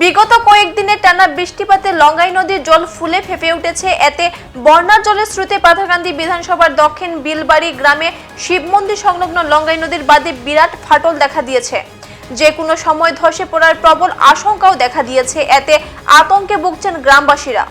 বিগত কয়েকদিনে টানা বৃষ্টিপাতে লঙ্গাই নদীর জল ফুলে ফেপে উঠেছে। এতে বন্যার জলের স্রোতে পাথাকান্দি বিধানসভার দক্ষিণ বিলবাড়ি গ্রামে শিব মন্দির সংলগ্ন লঙ্গাই নদীর বাদে বিরাট ফাটল দেখা দিয়েছে। যে কোনো সময় ধসে পড়ার প্রবল আশঙ্কাও দেখা দিয়েছে। এতে আতঙ্কে ভুগছেন গ্রামবাসীরা।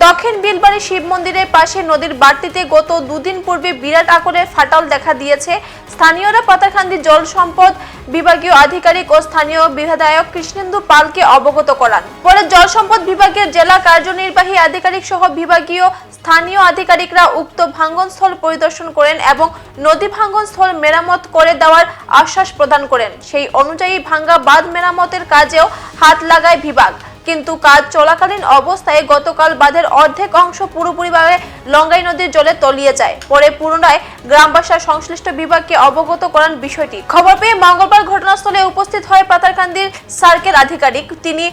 দক্ষিণ বিলবাড়ি শিব মন্দিরের পাশে নদীর বাড়তিতে গত দুদিন পূর্বে বিরাট আকারের ফাটল দেখা দিয়েছে। স্থানীয়রা পাতাখান্দি জল সম্পদ বিভাগীয় আধিকারিক ও স্থানীয় বিধায়ক কৃষ্ণেন্দু পালকে অবগত করান। পরে জল সম্পদ বিভাগের জেলা কার্যনির্বাহী আধিকারিক সহ বিভাগীয় স্থানীয় আধিকারিকরা উক্ত ভাঙ্গনস্থল পরিদর্শন করেন এবং নদী ভাঙ্গনস্থল মেরামত করে দেওয়ার আশ্বাস প্রদান করেন। সেই অনুযায়ী ভাঙ্গা বাঁধ মেরামতের কাজেও হাত লাগায় বিভাগ। কিন্তু কাজ চলাকালীন অবস্থায় গতকাল বাঁধের অর্ধেক অংশ পুরোপুরিভাবে লঙ্গাই নদীর জলে তলিয়ে যায়। পরে পুনরায় গ্রামবাসার সংশ্লিষ্ট বিভাগকে অবগত করান বিষয়টি। খবর পেয়ে মঙ্গলবার ঘটনাস্থলে উপস্থিত হয় পাতারকান্দির সার্কেল আধিকারিক। তিনি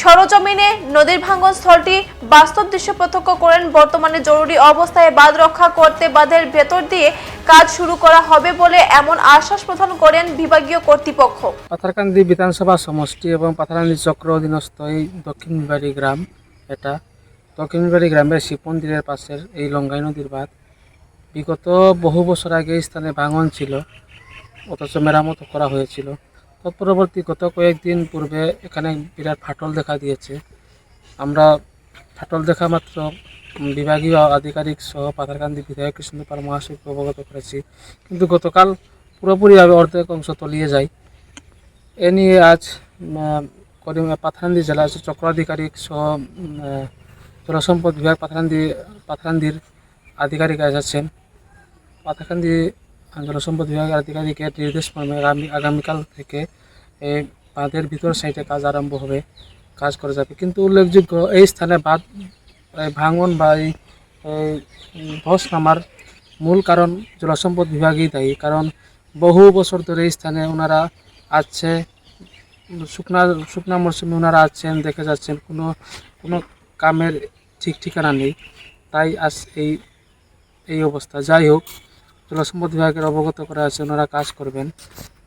সরজমিনে নদীর ভাঙ্গন স্থলটি বাস্তব দৃশ্য প্রত্যক্ষ করেন বর্তমানে জরুরি অবস্থায় বাঁধ রক্ষা করতে বাঁধের ভেতর দিয়ে কাজ শুরু করা হবে বলে এমন আশ্বাস প্রদান করেন বিভাগীয় কর্তৃপক্ষ। পাথারকান্দি বিধানসভা সমষ্টি এবং পাথারকান্দি চক্র অধীনস্থ এই দক্ষিণবাড়ি গ্রাম এটা। দক্ষিণবাড়ি গ্রামের মন্দিরের পাশের এই লঙ্গাই নদীর বাঁধ। বিগত বহু বছর আগে স্থানে ভাঙন ছিল, অথচ মেরামত করা হয়েছিল। তৎপরবর্তী গত কয়েকদিন পূর্বে এখানে বিরাট ফাটল দেখা দিয়েছে। আমরা ফাটল দেখা মাত্র বিভাগীয় আধিকারিক সহ পাথারকান্দি বিধায়ক কৃষ্ণপাল মহাশয়কে অবগত করেছি। কিন্তু গতকাল পুরোপুরিভাবে অর্ধেক অংশ তলিয়ে যায়। এ নিয়ে আজ করিম পাথারান্দি জেলা চক্রাধিকারিক সহ জলসম্পদ বিভাগ পাথারান্দি পাথারান্দির আধিকারিক এসেছেন পাথারকান্দি জলসম্পদ বিভাগের আধিকারিকের নির্দেশ মর্মে আগামী আগামীকাল থেকে এই বাঁধের ভিতর সাইডে কাজ আরম্ভ হবে, কাজ করা যাবে। কিন্তু উল্লেখযোগ্য এই স্থানে বাঁধ ভাঙন বা এই এই ধস নামার মূল কারণ জলসম্পদ বিভাগই দায়ী। কারণ বহু বছর ধরে এই স্থানে ওনারা আছে, শুকনা শুকনা মরশুমে ওনারা আছেন, দেখে যাচ্ছেন, কোনো কোনো কামের ঠিক ঠিকানা নেই। তাই আজ এই এই অবস্থা। যাই হোক জলসম্পদ বিভাগের অবগত করা আছে ওনারা কাজ করবেন।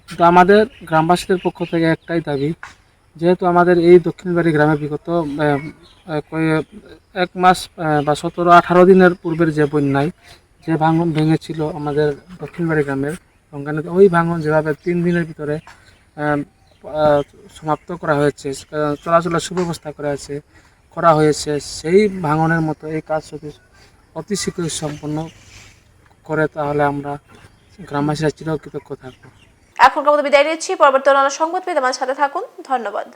কিন্তু আমাদের গ্রামবাসীদের পক্ষ থেকে একটাই দাবি, যেহেতু আমাদের এই দক্ষিণবাড়ি গ্রামে বিগত এক মাস বা সতেরো, আঠারো দিনের পূর্বের যে বন্যায় যে ভাঙন ভেঙেছিল আমাদের দক্ষিণবাড়ি গ্রামের গঙ্গা নদী ওই ভাঙন যেভাবে তিন দিনের ভিতরে সমাপ্ত করা হয়েছে চলাচলের সুব্যবস্থা করা আছে করা হয়েছে, সেই ভাঙনের মতো এই কাজ অতি শীঘ্রই সম্পন্ন করে, তাহলে আমরা গ্রামবাসীরা চিরকৃতজ্ঞ থাকব। এখনকার মতো বিদায় নিচ্ছি। পরবর্তী অন্যান্য সংবাদ পেয়ে আমার সাথে থাকুন। ধন্যবাদ।